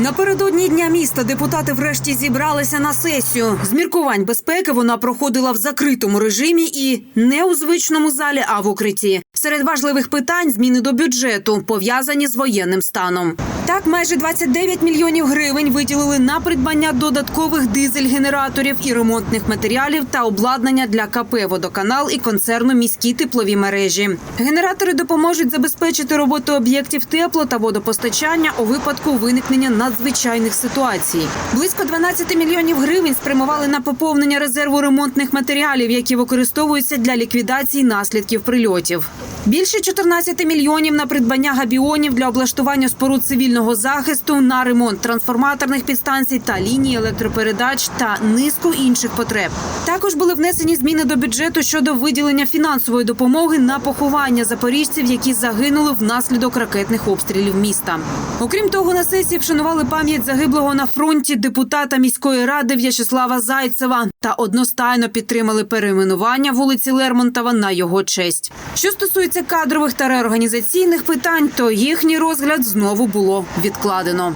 Напередодні дня міста депутати врешті зібралися на сесію. З міркувань безпеки вона проходила в закритому режимі і не у звичному залі, а в укритті. Серед важливих питань зміни до бюджету пов'язані з воєнним станом. Так, майже 29 мільйонів гривень виділили на придбання додаткових дизель-генераторів і ремонтних матеріалів та обладнання для КП «Водоканал» і концерну міські теплові мережі. Генератори допоможуть забезпечити роботу об'єктів тепло та водопостачання у випадку виникнення надзвичайних ситуацій. Близько 12 мільйонів гривень спрямували на поповнення резерву ремонтних матеріалів, які використовуються для ліквідації наслідків прильотів. Більше 14 мільйонів на придбання габіонів для облаштування споруд цивільного захисту, на ремонт трансформаторних підстанцій та ліній електропередач та низку інших потреб. Також були внесені зміни до бюджету щодо виділення фінансової допомоги на поховання запоріжців, які загинули внаслідок ракетних обстрілів міста. Окрім того, на сесії вшанували пам'ять загиблого на фронті депутата міської ради В'ячеслава Зайцева та одностайно підтримали перейменування вулиці Лермонтова на його честь. Що стосується кадрових та реорганізаційних питань, то їхній розгляд знову було відкладено.